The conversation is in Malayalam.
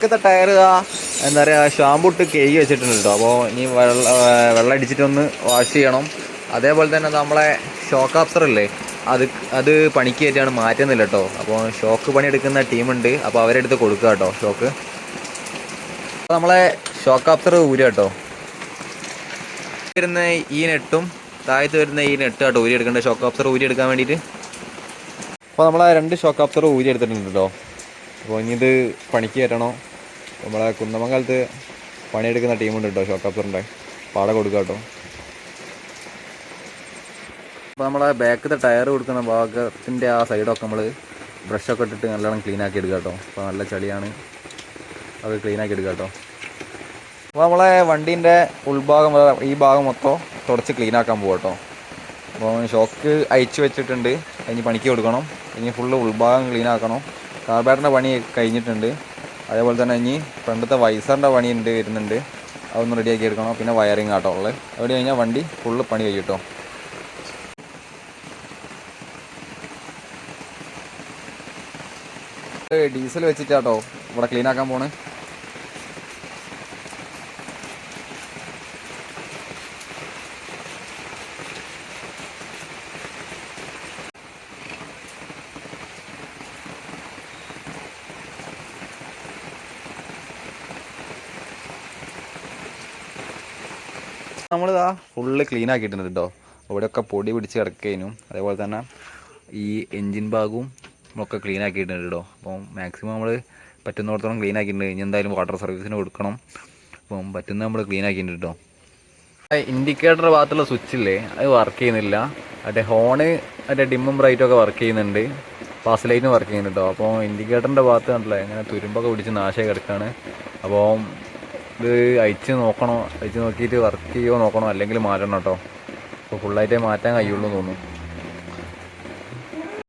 ഇപ്പോഴത്തെ ടയർ എന്താ പറയുക ഷാമ്പു ഇട്ട് കേക്ക് വെച്ചിട്ടുണ്ട് കേട്ടോ അപ്പോൾ ഇനി വെള്ളം വെള്ളം അടിച്ചിട്ടൊന്ന് വാഷ് ചെയ്യണം. അതേപോലെ തന്നെ നമ്മളെ ഷോക്ക് ആപ്സർ ഇല്ലേ അത് അത് പണിക്ക് കയറ്റിയാണ് മാറ്റുന്നില്ല കേട്ടോ അപ്പോൾ ഷോക്ക് പണി എടുക്കുന്ന ടീമുണ്ട്. അപ്പോൾ അവരെടുത്ത് കൊടുക്കുക കേട്ടോ ഷോക്ക് അപ്പോൾ നമ്മളെ ഷോക്ക് ആപ്സർ ഊരുക കേട്ടോ വരുന്ന ഈ നെട്ടും താഴത്ത് വരുന്ന ഈ നെട്ട് കേട്ടോ ഊരി എടുക്കേണ്ട ഷോക്ക് ആപ്സർ ഊരി എടുക്കാൻ വേണ്ടിയിട്ട്. അപ്പോൾ നമ്മളെ രണ്ട് ഷോക്ക് ആപ്സർ ഊരി എടുത്തിട്ടുണ്ട് കേട്ടോ അപ്പോൾ ഇനി ഇത് പണിക്ക് കയറ്റണോ? നമ്മളെ കുന്നമംഗലത്ത് പണിയെടുക്കുന്ന ടീമുണ്ട് കേട്ടോ ഷോക്ക് പാടെ കൊടുക്കുക കേട്ടോ അപ്പോൾ നമ്മളെ ബാക്കിലെ ടയർ കൊടുക്കുന്ന ഭാഗത്തിന്റെ ആ സൈഡൊക്കെ നമ്മൾ ബ്രഷൊക്കെ ഇട്ടിട്ട് നല്ലോണം ക്ലീൻ ആക്കി എടുക്കുക കേട്ടോ അപ്പോൾ നല്ല ചളിയാണ്. അത് ക്ലീൻ ആക്കി എടുക്കുക കേട്ടോ അപ്പോൾ നമ്മളെ വണ്ടീന്റെ ഉൾഭാഗം ഈ ഭാഗം മൊത്തം തുടച്ച് ക്ലീൻ ആക്കാൻ പോകും കേട്ടോ അപ്പോൾ ഷോക്ക് അയച്ചു വെച്ചിട്ടുണ്ട്. ഇനി പണിക്ക് കൊടുക്കണം. ഇനി ഫുള്ള് ഉൾഭാഗം ക്ലീൻ ആക്കണം. കാർബേറ്ററിന്റെ പണി കഴിഞ്ഞിട്ടുണ്ട്. അതേപോലെ തന്നെ ഇനി ഫ്രണ്ടത്തെ വൈസറിന്റെ പണി ഉണ്ട് വരുന്നുണ്ട് അതൊന്ന് റെഡിയാക്കി എടുക്കണം. പിന്നെ വയറിങ് ആട്ടോ ഉള്ളത്. അവിടെ കഴിഞ്ഞാൽ വണ്ടി ഫുള്ള് പണി കഴിയും ഡീസൽ വെച്ചിട്ടാട്ടോ ഇവിടെ ക്ലീൻ ആക്കാൻ പോണ്. നമ്മളിതാ ഫുള്ള് ക്ലീൻ ആക്കിയിട്ടുണ്ട് കേട്ടോ ഇവിടെയൊക്കെ പൊടി പിടിച്ച് കിടക്കുകയും അതേപോലെ തന്നെ ഈ എൻജിൻ ഭാഗവും നമ്മളൊക്കെ ക്ലീൻ ആക്കിയിട്ടുണ്ട് കേട്ടോ അപ്പോൾ മാക്സിമം നമ്മൾ പറ്റുന്നിടത്തോളം ക്ലീൻ ആക്കിയിട്ടുണ്ട്. ഇനി എന്തായാലും വാട്ടർ സർവീസിന് കൊടുക്കണം. അപ്പം പറ്റുന്ന നമ്മൾ ക്ലീൻ ആക്കിയിട്ടുണ്ട് കേട്ടോ ഇൻഡിക്കേറ്റർ ഭാഗത്തുള്ള സ്വിച്ച് ഇല്ലേ? അത് വർക്ക് ചെയ്യുന്നില്ല. മറ്റേ ഹോണ് മറ്റേ ഡിമ്മും ബ്രൈറ്റും ഒക്കെ വർക്ക് ചെയ്യുന്നുണ്ട്. പാസ് ലൈറ്റും വർക്ക് ചെയ്യുന്നുണ്ട് കേട്ടോ അപ്പോൾ ഇൻഡിക്കേറ്ററിന്റെ ഭാഗത്ത് കണ്ടില്ലേ? ഇങ്ങനെ തുരുമ്പൊക്കെ പിടിച്ച് നാശമായി കിടക്കുകയാണ് അപ്പോൾ ഇത് അയച്ച് നോക്കണോ? അയച്ച് നോക്കിയിട്ട് വർക്ക് ചെയ്യുമോ നോക്കണോ? അല്ലെങ്കിൽ മാറ്റണം കേട്ടോ. അപ്പോൾ ഫുള്ളായിട്ടേ മാറ്റാൻ കഴിയുള്ളൂ തോന്നുന്നു.